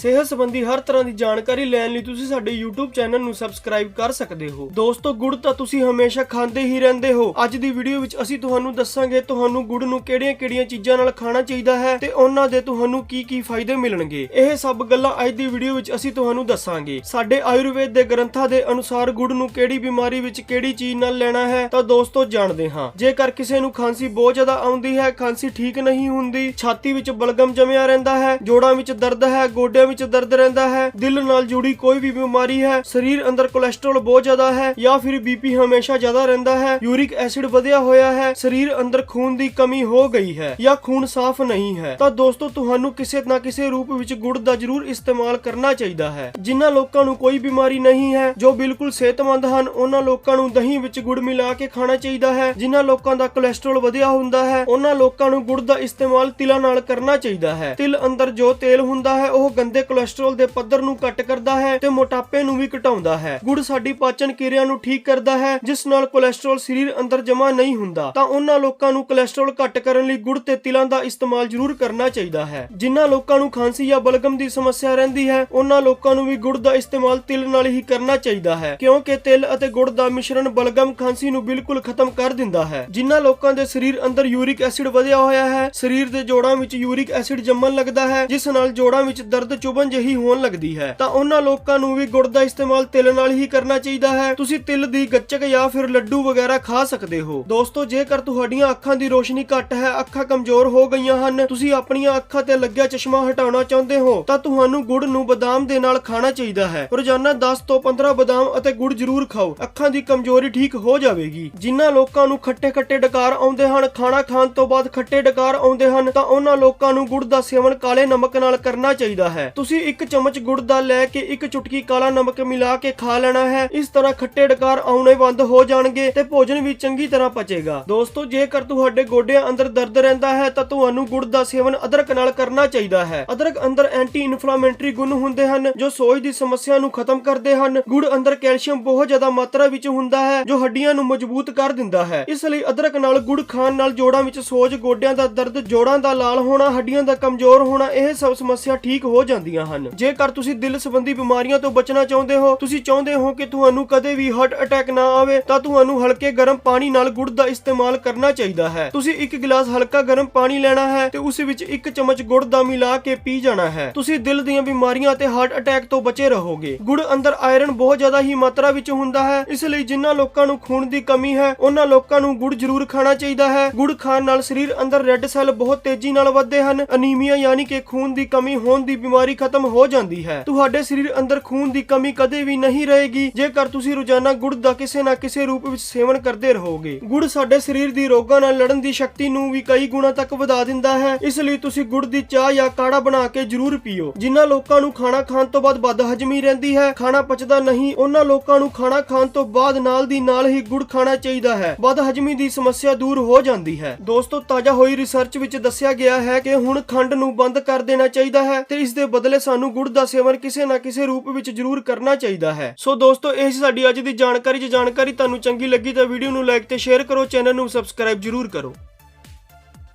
ਸਿਹਤ ਸੰਬੰਧੀ ਹਰ ਤਰ੍ਹਾਂ ਦੀ ਜਾਣਕਾਰੀ ਲੈਣ ਲਈ ਤੁਸੀਂ ਸਾਡੇ YouTube ਚੈਨਲ ਨੂੰ ਸਬਸਕ੍ਰਾਈਬ ਕਰ ਸਕਦੇ ਹੋ। ਦੋਸਤੋ, ਗੁੜ ਤਾਂ ਤੁਸੀਂ ਹਮੇਸ਼ਾ ਖਾਂਦੇ ਹੀ ਰਹਿੰਦੇ ਹੋ। ਅੱਜ ਦੀ ਵੀਡੀਓ ਵਿੱਚ ਅਸੀਂ ਤੁਹਾਨੂੰ ਦੱਸਾਂਗੇ ਤੁਹਾਨੂੰ ਗੁੜ ਨੂੰ ਕਿਹੜੀਆਂ-ਕਿਹੜੀਆਂ ਚੀਜ਼ਾਂ ਨਾਲ ਖਾਣਾ ਚਾਹੀਦਾ ਹੈ ਤੇ ਉਹਨਾਂ ਦੇ ਤੁਹਾਨੂੰ ਕੀ-ਕੀ ਫਾਇਦੇ ਮਿਲਣਗੇ। ਇਹ ਸਭ ਗੱਲਾਂ ਅੱਜ ਦੀ ਵੀਡੀਓ ਵਿੱਚ ਅਸੀਂ ਤੁਹਾਨੂੰ ਦੱਸਾਂਗੇ। ਸਾਡੇ ਆਯੁਰਵੇਦ ਦੇ ਗ੍ਰੰਥਾਂ ਦੇ ਅਨੁਸਾਰ ਗੁੜ ਨੂੰ ਕਿਹੜੀ ਬਿਮਾਰੀ ਵਿੱਚ ਕਿਹੜੀ ਚੀਜ਼ ਨਾਲ ਲੈਣਾ ਹੈ ਤਾਂ ਦੋਸਤੋ ਜਾਣਦੇ ਹਾਂ। ਜੇਕਰ ਕਿਸੇ ਨੂੰ ਖਾਂਸੀ ਬਹੁਤ ਜ਼ਿਆਦਾ ਆਉਂਦੀ ਹੈ, ਖਾਂਸੀ ਠੀਕ ਨਹੀਂ ਹੁੰਦੀ, ਛਾਤੀ ਵਿੱਚ ਬਲਗਮ ਜਮਿਆ ਰਹਿੰਦਾ ਹੈ, ਜੋੜਾਂ ਵਿੱਚ ਦਰਦ ਹੈ, ਗੋਡਿਆਂ ਵਿੱਚ ਦਰਦ ਰਹਿੰਦਾ ਹੈ, ਦਿਲ ਨਾਲ ਜੁੜੀ ਕੋਈ ਵੀ ਬਿਮਾਰੀ ਹੈ, ਸਰੀਰ ਅੰਦਰ ਕੋਲੇਸਟ੍ਰੋਲ ਬਹੁਤ ਜ਼ਿਆਦਾ ਹੈ ਜਾਂ ਫਿਰ ਬੀਪੀ ਹਮੇਸ਼ਾ ਜ਼ਿਆਦਾ ਰਹਿੰਦਾ ਹੈ ਯੂਰਿਕ ਐਸਿਡ ਵਧਿਆ ਹੋਇਆ ਹੈ, ਸਰੀਰ ਅੰਦਰ ਖੂਨ ਦੀ ਕਮੀ ਹੋ ਗਈ ਹੈ ਜਾਂ ਖੂਨ ਸਾਫ਼ ਨਹੀਂ ਹੈ। ਤਾਂ ਦੋਸਤੋ, ਤੁਹਾਨੂੰ ਕਿਸੇ ਨਾ ਕਿਸੇ ਰੂਪ ਵਿੱਚ ਗੁੜ ਦਾ ਜ਼ਰੂਰ ਇਸਤੇਮਾਲ ਕਰਨਾ ਚਾਹੀਦਾ ਹੈ। ਜਿਨ੍ਹਾਂ ਲੋਕਾਂ ਨੂੰ ਕੋਈ ਬਿਮਾਰੀ ਨਹੀਂ ਹੈ, ਜੋ ਬਿਲਕੁਲ ਸਿਹਤਮੰਦ ਹਨ, ਉਹਨਾਂ ਲੋਕਾਂ ਨੂੰ ਦਹੀਂ ਵਿੱਚ ਗੁੜ ਮਿਲਾ ਕੇ ਖਾਣਾ ਚਾਹੀਦਾ ਹੈ। ਜਿਨ੍ਹਾਂ ਲੋਕਾਂ ਦਾ ਕੋਲੇਸਟ੍ਰੋਲ ਵਧਿਆ ਹੁੰਦਾ ਹੈ, ਉਹਨਾਂ ਲੋਕਾਂ ਨੂੰ ਗੁੜ ਦਾ ਇਸਤੇਮਾਲ ਤਿਲਾਂ ਨਾਲ ਕਰਨਾ ਚਾਹੀਦਾ ਹੈ। ਤਿਲ ਅੰਦਰ ਜੋ ਤੇਲ ਹੁੰਦਾ ਹੈ, ਉਹ ਗੰਦੇ ਕੋਲੇਸਟ੍ਰੋਲ ਦੇ ਪੱਧਰ ਨੂੰ ਘੱਟ ਕਰਦਾ ਹੈ ਤੇ ਮੋਟਾਪੇ ਨੂੰ ਵੀ ਘਟਾਉਂਦਾ ਹੈ। ਗੁੜ ਸਾਡੀ ਪਾਚਨ ਕਿਰਿਆ ਨੂੰ ਠੀਕ ਕਰਦਾ ਹੈ, ਜਿਸ ਨਾਲ ਕੋਲੇਸਟ੍ਰੋਲ ਸਰੀਰ ਅੰਦਰ ਜਮ੍ਹਾਂ ਨਹੀਂ ਹੁੰਦਾ। ਤਾਂ ਉਹਨਾਂ ਲੋਕਾਂ ਨੂੰ ਕੋਲੇਸਟ੍ਰੋਲ ਘੱਟ ਕਰਨ ਲਈ ਗੁੜ ਤੇ ਤਿਲਾਂ ਦਾ ਇਸਤੇਮਾਲ ਜ਼ਰੂਰ ਕਰਨਾ ਚਾਹੀਦਾ ਹੈ। ਜਿਨ੍ਹਾਂ ਲੋਕਾਂ ਨੂੰ ਖਾਂਸੀ ਜਾਂ ਬਲਗਮ ਦੀ ਸਮੱਸਿਆ ਰਹਿੰਦੀ ਹੈ, ਉਹਨਾਂ ਲੋਕਾਂ ਨੂੰ ਵੀ ਗੁੜ ਦਾ ਇਸਤੇਮਾਲ ਤਿਲ ਨਾਲ ਹੀ ਕਰਨਾ ਚਾਹੀਦਾ ਹੈ, ਕਿਉਂਕਿ ਤਿਲ ਅਤੇ ਗੁੜ ਦਾ ਮਿਸ਼ਰਣ ਬਲਗਮ ਖਾਂਸੀ ਨੂੰ ਬਿਲਕੁਲ ਖਤਮ ਕਰ ਦਿੰਦਾ ਹੈ। ਜਿਨ੍ਹਾਂ ਲੋਕਾਂ ਦੇ ਸਰੀਰ ਅੰਦਰ ਯੂਰਿਕ ਐਸਿਡ ਵਧਿਆ ਹੋਇਆ ਹੈ, ਸਰੀਰ ਦੇ ਜੋੜਾਂ ਵਿੱਚ ਯੂਰਿਕ ਐਸਿਡ ਜੰਮਣ ਲੱਗਦਾ ਹੈ, ਜਿਸ ਨਾਲ ਜੋੜਾਂ ਵਿੱਚ ਦਰਦ ਚੁਭਣ ਜਿਹੀ ਹੋਣ ਲੱਗਦੀ ਹੈ। ਤਾਂ ਉਹਨਾਂ ਲੋਕਾਂ ਨੂੰ ਵੀ ਗੁੜ ਦਾ ਇਸਤੇਮਾਲ ਤਿਲ ਨਾਲ ਹੀ ਕਰਨਾ ਚਾਹੀਦਾ ਹੈ। ਤੁਸੀਂ ਤਿਲ ਦੀ ਗੱਚਕ ਜਾਂ ਫਿਰ ਲੱਡੂ ਵਗੈਰਾ ਖਾ ਸਕਦੇ ਹੋ। ਦੋਸਤੋ, ਜੇਕਰ ਤੁਹਾਡੀਆਂ ਅੱਖਾਂ ਦੀ ਰੋਸ਼ਨੀ ਘੱਟ ਹੈ, ਅੱਖਾਂ ਕਮਜ਼ੋਰ ਹੋ ਗਈਆਂ ਹਨ, ਤੁਸੀਂ ਆਪਣੀਆਂ ਅੱਖਾਂ ਤੇ ਲੱਗਿਆ ਚਸ਼ਮਾ ਹਟਾਉਣਾ ਚਾਹੁੰਦੇ ਹੋ, ਤਾਂ ਤੁਹਾਨੂੰ ਗੁੜ ਨੂੰ ਬਦਾਮ ਦੇ ਨਾਲ ਖਾਣਾ ਚਾਹੀਦਾ ਹੈ। ਰੋਜ਼ਾਨਾ 10 ਤੋਂ 15 ਬਦਾਮ ਅਤੇ ਗੁੜ ਜ਼ਰੂਰ ਖਾਓ। ਅੱਖਾਂ ਦੀ ਕਮਜ਼ੋਰੀ ਠੀਕ ਹੋ ਜਾਵੇਗੀ। ਜਿਨ੍ਹਾਂ ਲੋਕਾਂ ਨੂੰ ਖੱਟੇ ਖੱਟੇ ਡਕਾਰ ਆਉਂਦੇ ਹਨ, ਖਾਣਾ ਖਾਣ ਤੋਂ ਬਾਅਦ ਖੱਟੇ ਡਕਾਰ ਆਉਂਦੇ ਹਨ, ਤਾਂ ਉਹਨਾਂ ਲੋਕਾਂ ਨੂੰ ਗੁੜ ਦਾ ਸੇਵਨ ਕਾਲੇ ਨਮਕ ਨਾਲ ਕਰਨਾ ਚਾਹੀਦਾ ਹੈ। ਤੁਸੀਂ ਇੱਕ ਚਮਚ ਗੁੜ ਦਾ ਲੈ ਕੇ ਇੱਕ ਚੁਟਕੀ ਕਾਲਾ ਨਮਕ ਮਿਲਾ ਕੇ ਖਾ ਲੈਣਾ ਹੈ। ਇਸ ਤਰ੍ਹਾਂ ਖੱਟੇ ਡਕਾਰ ਆਉਣੇ ਬੰਦ ਹੋ ਜਾਣਗੇ ਤੇ ਭੋਜਨ ਵੀ ਚੰਗੀ ਤਰ੍ਹਾਂ ਪਚੇਗਾ। ਦੋਸਤੋ, ਜੇਕਰ ਤੁਹਾਡੇ ਗੋਡਿਆਂ ਅੰਦਰ ਦਰਦ ਰਹਿੰਦਾ ਹੈ, ਤਾਂ ਤੁਹਾਨੂੰ ਗੁੜ ਦਾ ਸੇਵਨ ਅਦਰਕ ਨਾਲ ਕਰਨਾ ਚਾਹੀਦਾ ਹੈ। ਅਦਰਕ ਅੰਦਰ ਐਂਟੀ ਇਨਫਲਾਮੇਟਰੀ ਗੁਣ ਹੁੰਦੇ ਹਨ, ਜੋ ਸੋਜ ਦੀ ਸਮੱਸਿਆ ਨੂੰ ਖਤਮ ਕਰਦੇ ਹਨ। ਗੁੜ ਅੰਦਰ ਕੈਲਸ਼ੀਅਮ ਬਹੁਤ ਜ਼ਿਆਦਾ ਮਾਤਰਾ ਵਿੱਚ ਹੁੰਦਾ ਹੈ, ਜੋ ਹੱਡੀਆਂ ਨੂੰ ਮਜ਼ਬੂਤ ਕਰ ਦਿੰਦਾ ਹੈ। ਇਸ ਲਈ ਅਦਰਕ ਨਾਲ ਗੁੜ ਖਾਣ ਨਾਲ ਜੋੜਾਂ ਵਿੱਚ ਸੋਜ, ਗੋਡਿਆਂ ਦਾ ਦਰਦ, ਜੋੜਾਂ ਦਾ ਲਾਲ ਹੋਣਾ, ਹੱਡੀਆਂ ਦਾ ਕਮਜ਼ੋਰ ਹੋਣਾ, ਇਹ ਸਭ ਸਮੱਸਿਆ ਠੀਕ ਹੋ ਜਾਂਦੀਆਂ ਹਨ। ਜੇਕਰ ਤੁਸੀਂ ਦਿਲ ਸੰਬੰਧੀ ਬਿਮਾਰੀਆਂ ਤੋਂ ਬਚਣਾ ਚਾਹੁੰਦੇ ਹੋ, ਤੁਸੀਂ ਚਾਹੁੰਦੇ ਹੋ ਕਿ ਤੁਹਾਨੂੰ ਕਦੇ ਵੀ ਹਾਰਟ ਅਟੈਕ ਨਾ ਆਵੇ, ਤਾਂ ਤੁਹਾਨੂੰ ਹਲਕੇ ਗਰਮ ਪਾਣੀ ਨਾਲ ਗੁੜ ਦਾ ਇਸਤੇਮਾਲ ਕਰਨਾ ਚਾਹੀਦਾ ਹੈ। ਤੁਸੀਂ ਇੱਕ ਗਲਾਸ ਹਲਕਾ ਗਰਮ ਪਾਣੀ ਲੈਣਾ ਹੈ ਤੇ ਉਸ ਵਿੱਚ ਇੱਕ ਚਮਚ ਗੁੜ ਦਾ ਮਿਲਾ ਕੇ ਪੀ ਜਾਣਾ ਹੈ। ਤੁਸੀਂ ਦਿਲ ਦੀਆਂ ਬਿਮਾਰੀਆਂ ਅਤੇ ਹਾਰਟ ਅਟੈਕ ਤੋਂ ਬਚੇ ਰਹੋਗੇ। ਗੁੜ ਅੰਦਰ ਆਇਰਨ ਬਹੁਤ ਜ਼ਿਆਦਾ ਹੀ ਮਾਤਰਾ ਵਿੱਚ ਹੁੰਦਾ ਹੈ, ਇਸ ਲਈ ਜਿਨ੍ਹਾਂ ਲੋਕਾਂ ਨੂੰ ਖੂਨ ਦੀ ਕਮੀ ਹੈ, ਉਹਨਾਂ ਲੋਕਾਂ ਨੂੰ ਗੁੜ ਜ਼ਰੂਰ ਖਾਣਾ ਚਾਹੀਦਾ ਹੈ। ਗੁੜ ਖਾਣ ਨਾਲ ਸਰੀਰ ਅੰਦਰ ਰੈੱਡ ਸੈੱਲ ਬਹੁਤ ਤੇਜ਼ੀ ਨਾਲ ਵੱਧਦੇ ਹਨ। ਅਨੀਮੀਆ ਯਾਨੀ ਕਿ ਖੂਨ ਦੀ ਕਮੀ ਹੋਣ ਦੀ ਬਿਮਾਰੀ ਖਤਮ ਹੋ ਜਾਂਦੀ ਹੈ। ਤੁਹਾਡੇ ਸਰੀਰ ਅੰਦਰ ਖੂਨ ਦੀ ਕਮੀ ਕਦੇ ਵੀ ਨਹੀਂ ਰਹੇਗੀ। ਜੇਕਰ ਤੁਸੀਂ ਰੋਜ਼ਾਨਾ ਗੁੜ ਦਾ ਕਿਸੇ ਨਾ ਕਿਸੇ ਰੂਪ ਵਿੱਚ ਸੇਵਨ ਕਰਦੇ ਰਹੋਗੇ, ਗੁੜ ਸਾਡੇ ਸਰੀਰ ਦੀ ਰੋਗਾਂ ਨਾਲ ਲੜਨ ਦੀ ਸ਼ਕਤੀ ਨੂੰ ਵੀ ਕਈ ਗੁਣਾ ਤੱਕ ਵਧਾ ਦਿੰਦਾ ਹੈ। ਇਸ ਲਈ ਤੁਸੀਂ ਗੁੜ ਦੀ ਚਾਹ ਜਾਂ ਕਾੜਾ ਬਣਾ ਕੇ ਜ਼ਰੂਰ ਪੀਓ। ਜਿਨ੍ਹਾਂ ਲੋਕਾਂ ਨੂੰ ਖਾਣਾ ਖਾਣ ਤੋਂ ਬਾਅਦ ਬਦਹਜਮੀ ਰਹਿੰਦੀ ਹੈ, ਖਾਣਾ ਪਚਦਾ ਨਹੀਂ, ਉਹਨਾਂ ਲੋਕਾਂ ਨੂੰ ਖਾਣਾ ਖਾਣ ਤੋਂ ਬਾਅਦ ਨਾਲ ਦੀ ਨਾਲ ਹੀ ਗੁੜ ਖਾਣਾ ਚਾਹੀਦਾ ਹੈ। ਬਦਹਜਮੀ ਦੀ ਸਮੱਸਿਆ ਦੂਰ ਹੋ ਜਾਂਦੀ ਹੈ। ਦੋਸਤੋ, ਤਾਜ਼ਾ ਹੋਈ ਰਿਸਰਚ ਵਿੱਚ ਦੱਸਿਆ ਗਿਆ ਹੈ ਕਿ ਹੁਣ ਖੰਡ ਨੂੰ ਬੰਦ ਕਰ ਦੇਣਾ ਚਾਹੀਦਾ ਹੈ ਤੇ ਇਸ ਦੇ ਬਦਲੇ ਸਾਨੂੰ ਗੁੜ ਦਾ ਸੇਵਨ ਕਿਸੇ ਨਾ ਕਿਸੇ ਰੂਪ ਵਿੱਚ ਜ਼ਰੂਰ ਕਰਨਾ ਚਾਹੀਦਾ ਹੈ। ਸੋ ਦੋਸਤੋ, ਇਹ ਸੀ ਸਾਡੀ ਅੱਜ ਦੀ ਜਾਣਕਾਰੀ। ਜੇ ਜਾਣਕਾਰੀ ਤੁਹਾਨੂੰ ਚੰਗੀ ਲੱਗੀ ਤਾਂ ਵੀਡੀਓ ਨੂੰ ਲਾਈਕ ਤੇ ਸ਼ੇਅਰ ਕਰੋ, ਚੈਨਲ ਨੂੰ ਸਬਸਕ੍ਰਾਈਬ ਜ਼ਰੂਰ ਕਰੋ।